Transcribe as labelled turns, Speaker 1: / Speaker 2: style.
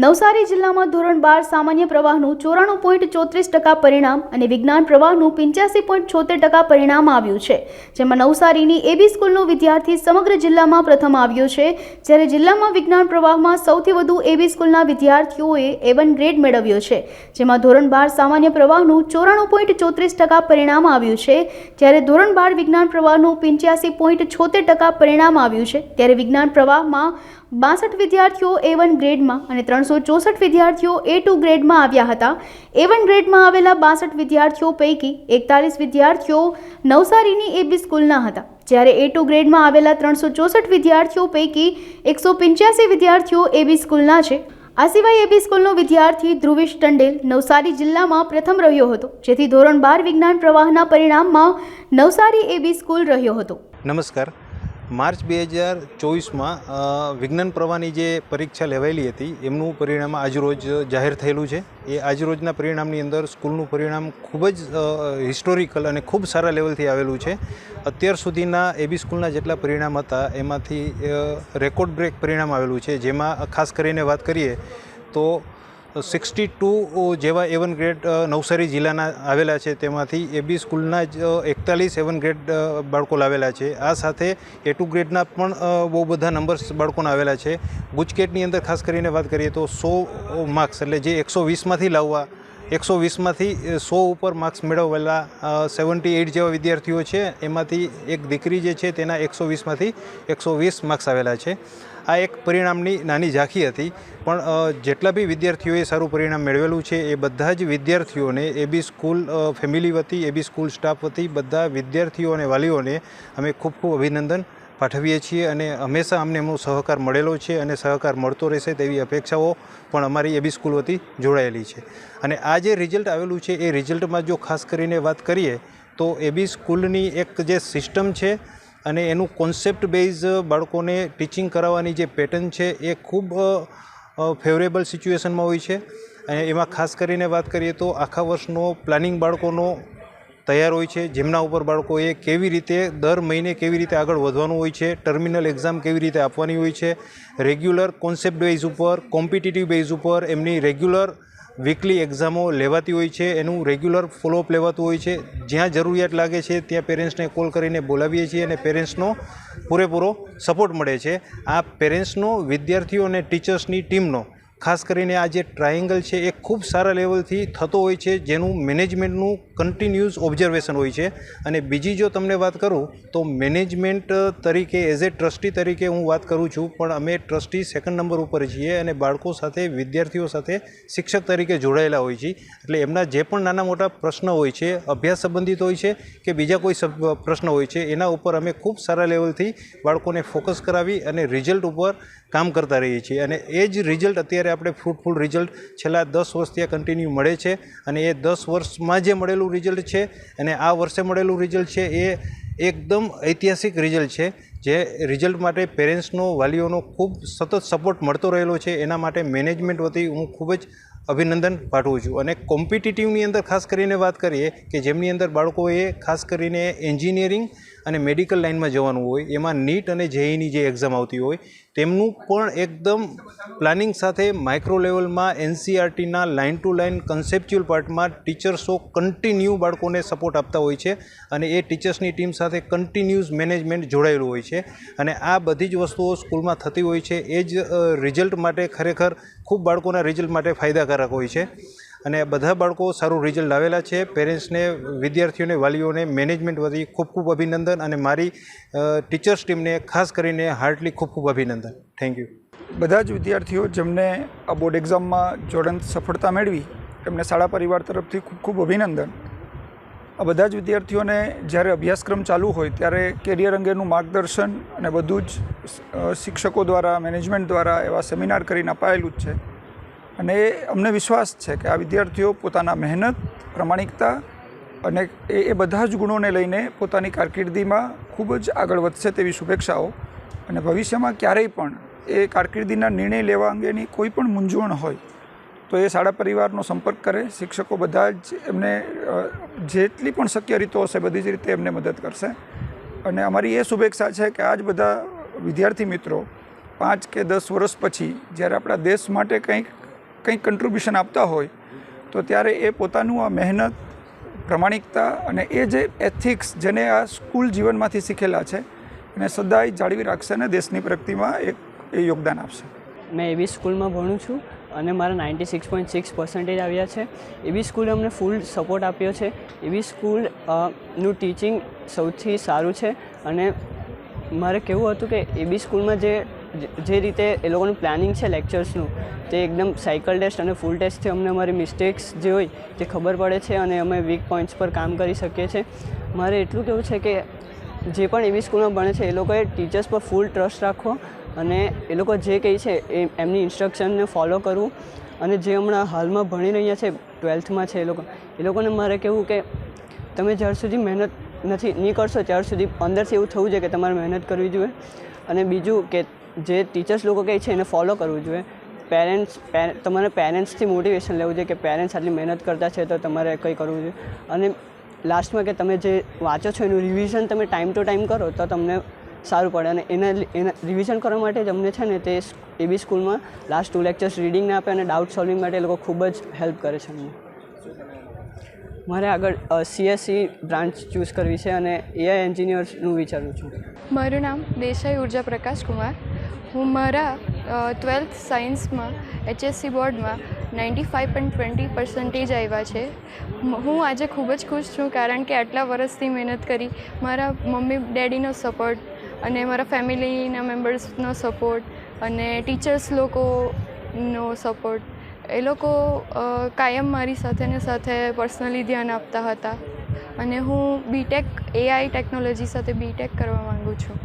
Speaker 1: નવસારી જિલ્લામાં ધોરણ બાર સામાન્ય પ્રવાહનું ચોરાણું પોઈન્ટ ચોત્રીસ ટકા પરિણામ અને વિજ્ઞાન પ્રવાહનું પંચ્યાસી પોઈન્ટ છોતેર ટકા પરિણામ આવ્યું છે. જેમાં નવસારીની એબી સ્કૂલનો વિદ્યાર્થી સમગ્ર જિલ્લામાં પ્રથમ આવ્યો છે. જ્યારે જિલ્લામાં વિજ્ઞાન પ્રવાહમાં સૌથી વધુ એબી સ્કૂલના વિદ્યાર્થીઓએ એ વન ગ્રેડ મેળવ્યો છે. જેમાં ધોરણ બાર સામાન્ય પ્રવાહનું ચોરાણું પોઈન્ટ ચોત્રીસ ટકા પરિણામ આવ્યું છે. જ્યારે ધોરણ બાર વિજ્ઞાન પ્રવાહનું પંચ્યાસી પોઈન્ટ છોતેર ટકા પરિણામ આવ્યું છે. ત્યારે વિજ્ઞાન પ્રવાહમાં બાસઠ વિદ્યાર્થીઓ એ વન ગ્રેડમાં અને ત્રણસો ચોસઠ વિદ્યાર્થીઓ એ ટુ ગ્રેડમાં આવ્યા હતા. એ વન ગ્રેડમાં આવેલા બાસઠ વિદ્યાર્થીઓ પૈકી એકતાલીસ વિદ્યાર્થીઓ નવસારીની એબી સ્કૂલના હતા. જ્યારે એ ટુ ગ્રેડમાં આવેલા ત્રણસો ચોસઠ વિદ્યાર્થીઓ પૈકી એકસો પંચ્યાસી વિદ્યાર્થીઓ એબી સ્કૂલના છે. આ સિવાય એબી સ્કૂલનો વિદ્યાર્થી ધ્રુવેશ ટંડેલ નવસારી જિલ્લામાં પ્રથમ રહ્યો હતો, જેથી ધોરણ બાર વિજ્ઞાન પ્રવાહના પરિણામમાં નવસારી એબી સ્કૂલ રહ્યો હતો.
Speaker 2: નમસ્કાર. માર્ચ બે હજાર ચોવીસમાં વિજ્ઞાન પ્રવાહની જે પરીક્ષા લેવાયેલી હતી, એમનું પરિણામ આજરોજ જાહેર થયેલું છે. એ આજરોજના પરિણામની અંદર સ્કૂલનું પરિણામ ખૂબ જ હિસ્ટોરિકલ અને ખૂબ સારા લેવલથી આવેલું છે. અત્યાર સુધીના એબી સ્કૂલના જેટલા પરિણામ હતા, એમાંથી રેકોર્ડ બ્રેક પરિણામ આવેલું છે. જેમાં, ખાસ કરીને વાત કરીએ તો સિક્સટી ટુ જેવા એવન ગ્રેડ નવસારી જિલ્લાના આવેલા છે. તેમાંથી એબી સ્કૂલના જ એકતાલીસ એવન ગ્રેડ બાળકો લાવેલા છે. આ સાથે એ ટુ ગ્રેડના પણ બહુ બધા નંબર્સ બાળકોના આવેલા છે. ગુજકેટની અંદર ખાસ કરીને વાત કરીએ તો સો માર્ક્સ એટલે જે એકસો વીસમાંથી લાવવા એકસો વીસમાંથી સો ઉપર માર્ક્સ મેળવેલા સેવન્ટી એઇટ જેવા વિદ્યાર્થીઓ છે. એમાંથી એક દીકરી જે છે તેના એકસો વીસમાંથી એકસો વીસ માર્ક્સ આવેલા છે. આ એક પરિણામની નાની ઝાંખી હતી, પણ જેટલા બી વિદ્યાર્થીઓએ સારું પરિણામ મેળવેલું છે, એ બધા જ વિદ્યાર્થીઓને એબી સ્કૂલ ફેમિલી વતી એબી સ્કૂલ સ્ટાફ વતી, બધા વિદ્યાર્થીઓ અને વાલીઓને અમે ખૂબ ખૂબ અભિનંદન પાઠવીએ છીએ અને હંમેશા અમને એમનો સહકાર મળેલો છે અને સહકાર મળતો રહેશે તેવી અપેક્ષાઓ પણ અમારી એબી સ્કૂલ વતી જોડાયેલી છે. અને આ જે રિઝલ્ટ આવેલું છે, એ રિઝલ્ટમાં જો ખાસ કરીને વાત કરીએ, તો એબી સ્કૂલની એક જે સિસ્ટમ છે અને એનું કોન્સેપ્ટ બેઝ બાળકોને ટીચિંગ કરાવવાની જે પેટર્ન છે, એ ખૂબ ફેવરેબલ સિચ્યુએશનમાં હોય છે. અને એમાં ખાસ કરીને વાત કરીએ તો આખા વર્ષનો પ્લાનિંગ બાળકોનો તૈયાર હોય છે. જેમના ઉપર બાળકોએ કેવી રીતે દર મહિને કેવી રીતે આગળ વધવાનું હોય છે, ટર્મિનલ એક્ઝામ કેવી રીતે આપવાની હોય છે, રેગ્યુલર કોન્સેપ્ટ બેઝ ઉપર, કોમ્પિટિટિવ બેઝ ઉપર એમની રેગ્યુલર વીકલી એક્ઝામો લેવાતી હોય છે. એનું રેગ્યુલર ફોલોઅપ લેવાતું હોય છે. જ્યાં જરૂરિયાત લાગે છે ત્યાં પેરેન્ટ્સને કોલ કરીને બોલાવીએ છીએ અને પેરેન્ટ્સનો પૂરેપૂરો સપોર્ટ મળે છે. આ પેરેન્ટ્સનો, વિદ્યાર્થીઓ અને ટીચર્સની ટીમનો, ખાસ કરીને આ જે ટ્રાયેંગલ છે, એ ખૂબ સારા લેવલથી થતો હોય છે. જેનું મેનેજમેન્ટનું કન્ટિન્યુઅસ ઓબ્ઝર્વેશન હોય છે. અને બીજી જો તમને વાત કરું, તો મેનેજમેન્ટ તરીકે એઝ એ ટ્રસ્ટી તરીકે હું વાત કરું છું, પણ અમે ટ્રસ્ટી સેકન્ડ નંબર ઉપર છીએ અને બાળકો સાથે, વિદ્યાર્થીઓ સાથે, શિક્ષક તરીકે જોડાયેલા હોય છે એટલે એમના જે પણ નાના મોટા પ્રશ્ન હોય છે, અભ્યાસ સંબંધિત હોય છે, કે બીજા કોઈ પ્રશ્ન હોય છે, એના ઉપર અમે ખૂબ સારા લેવલથી બાળકોને ફોકસ કરાવી અને રિઝલ્ટ ઉપર કામ કરતા રહીએ છીએ. અને એ જ રિઝલ્ટ અત્યારે આપણે ફ્રૂટફુલ રિઝલ્ટ છેલ્લા દસ વર્ષથી આ કન્ટિન્યુ મળે છે. અને એ દસ વર્ષમાં જે મળેલું રિઝલ્ટ છે અને આ વર્ષે મળેલું રિઝલ્ટ છે એ એકદમ ઐતિહાસિક રિઝલ્ટ છે, જે રિઝલ્ટ માટે પેરેન્ટ્સનો વાલીઓનો ખૂબ સતત સપોર્ટ મળતો રહેલો છે. એના માટે મેનેજમેન્ટ વતી હું ખૂબ જ અભિનંદન પાઠવું છું. અને કોમ્પિટિટિવની અંદર ખાસ કરીને વાત કરીએ કે જેમની અંદર બાળકોએ ખાસ કરીને એન્જિનિયરિંગ અને મેડિકલ લાઇનમાં જવાનું હોય, એમાં નીટ અને જેઈની જે એક્ઝામ આવતી હોય તેમનું પણ એકદમ પ્લાનિંગ સાથે માઇક્રો લેવલમાં એનસીઆરટીના લાઇન ટુ લાઇન કન્સેપ્ચ્યુઅલ પાર્ટમાં ટીચર્સો કન્ટિન્યુ બાળકોને સપોર્ટ આપતા હોય છે અને એ ટીચર્સની ટીમ સાથે કન્ટિન્યુઅસ મેનેજમેન્ટ જોડાયેલું હોય છે. અને આ બધી જ વસ્તુઓ સ્કૂલમાં થતી હોય છે. એ જ રિઝલ્ટ માટે ખરેખર ખૂબ બાળકોના રિઝલ્ટ માટે ફાયદાકારક હોય છે. અને બધા બાળકો સારું રિઝલ્ટ લાવેલા છે. પેરેન્ટ્સને વિદ્યાર્થીઓને, વાલીઓને મેનેજમેન્ટ વતી ખૂબ ખૂબ અભિનંદન અને મારી ટીચર્સ ટીમને ખાસ કરીને હાર્ટલી ખૂબ ખૂબ અભિનંદન. થેન્ક યુ
Speaker 3: બધા જ વિદ્યાર્થીઓ જેમને આ બોર્ડ એક્ઝામમાં જોડન સફળતા મેળવી એમને શાળા પરિવાર તરફથી ખૂબ ખૂબ અભિનંદન. આ બધા જ વિદ્યાર્થીઓને જ્યારે અભ્યાસક્રમ ચાલુ હોય ત્યારે કેરિયર અંગેનું માર્ગદર્શન અને બધું જ શિક્ષકો દ્વારા મેનેજમેન્ટ દ્વારા એવા સેમિનાર કરીને અપાયેલું જ છે. અને અમને વિશ્વાસ છે કે આ વિદ્યાર્થીઓ પોતાના મહેનત, પ્રમાણિકતા અને એ એ બધા જ ગુણોને લઈને પોતાની કારકિર્દીમાં ખૂબ જ આગળ વધશે તેવી શુભેચ્છાઓ. અને ભવિષ્યમાં ક્યારેય પણ એ કારકિર્દીના નિર્ણય લેવા અંગેની કોઈ પણ મૂંઝવણ હોય, તો એ શાળા પરિવારનો સંપર્ક કરે. શિક્ષકો બધા જ એમને જેટલી પણ શક્ય રીતો હશે, બધી જ રીતે એમને મદદ કરશે. અને અમારી એ શુભેચ્છા છે કે આ જ બધા વિદ્યાર્થી મિત્રો પાંચ કે દસ વર્ષ પછી જ્યારે આપણા દેશ માટે કંઈક કંઈક કન્ટ્રીબ્યુશન આપતા હોય, તો ત્યારે એ પોતાનું આ મહેનત, પ્રમાણિકતા અને એ જે એથિક્સ જેને આ સ્કૂલ જીવનમાંથી શીખેલા છે, એને સદાય જાળવી રાખશે અને દેશની પ્રગતિમાં એક, એ યોગદાન આપશે.
Speaker 4: મેં એવી સ્કૂલમાં ભણું છું અને મારા ninety six point six percentage આવ્યા છે. એવી સ્કૂલે અમને ફૂલ સપોર્ટ આપ્યો છે. એવી સ્કૂલનું ટીચિંગ સૌથી સારું છે. અને મારે કેવું હતું કે એબી સ્કૂલમાં જે જે રીતે એ લોકોનું પ્લાનિંગ છે લેક્ચર્સનું તે એકદમ સાયકલ ટેસ્ટ અને ફૂલ ટેસ્ટથી અમને અમારી મિસ્ટેક્સ જે હોય તે ખબર પડે છે અને અમે વીક પોઈન્ટ્સ પર કામ કરી શકીએ છીએ. મારે એટલું કેવું છે કે જે પણ એવી સ્કૂલમાં ભણે છે, એ લોકોએ ટીચર્સ પર ફૂલ ટ્રસ્ટ રાખવો અને એ લોકો જે કહે છે એ, એમની ઇન્સ્ટ્રક્શનને ફોલો કરવું. અને જે હમણાં હાલમાં ભણી રહ્યા છે ટ્વેલ્થમાં છે એ લોકો, એ લોકોને મારે કહેવું કે તમે જ્યાર સુધી મહેનત નથી, નહીં કરશો, ત્યાર સુધી અંદરથી એવું થવું જોઈએ કે તમારે મહેનત કરવી જોઈએ. અને બીજું કે જે ટીચર્સ લોકો કહે છે એને ફોલો કરવું જોઈએ. પેરેન્ટ્સ તમારે પેરેન્ટ્સથી મોટિવેશન લેવું જોઈએ કે પેરેન્ટ્સ આટલી મહેનત કરતા છે તો તમારે કંઈ કરવું જોઈએ. અને લાસ્ટમાં કે તમે જે વાંચો છો એનું રિવિઝન તમે ટાઈમ ટુ ટાઈમ કરો તો તમને સારું પડે. અને એના એના રિવિઝન કરવા માટે જ અમને છે ને તે એબી સ્કૂલમાં લાસ્ટ ટુ લેક્ચર્સ રીડિંગને આપે અને ડાઉટ સોલ્વિંગ માટે એ લોકો ખૂબ જ હેલ્પ કરે છે અમને. મારે આગળ સીએસસી બ્રાન્ચ ચૂઝ કરવી છે અને એઆઈ એન્જિનિયર્સનું વિચારું છું.
Speaker 5: મારું નામ દેસાઈ ઊર્જા પ્રકાશ કુમાર. હું મારા ટ્વેલ્થ સાયન્સમાં એચએસસી બોર્ડમાં ninety five point twenty percentage આવ્યા છે. હું આજે ખૂબ જ ખુશ છું કારણ કે આટલા વર્ષથી મહેનત કરી મારા મમ્મી, ડેડીનો સપોર્ટ અને મારા ફેમિલીના મેમ્બર્સનો સપોર્ટ અને ટીચર્સ લોકોનો સપોર્ટ. એ લોકો કાયમ મારી સાથે ને સાથે પર્સનલી ધ્યાન આપતા હતા. અને હું બીટેક એઆઈ ટેકનોલોજી સાથે બીટેક કરવા માગું છું.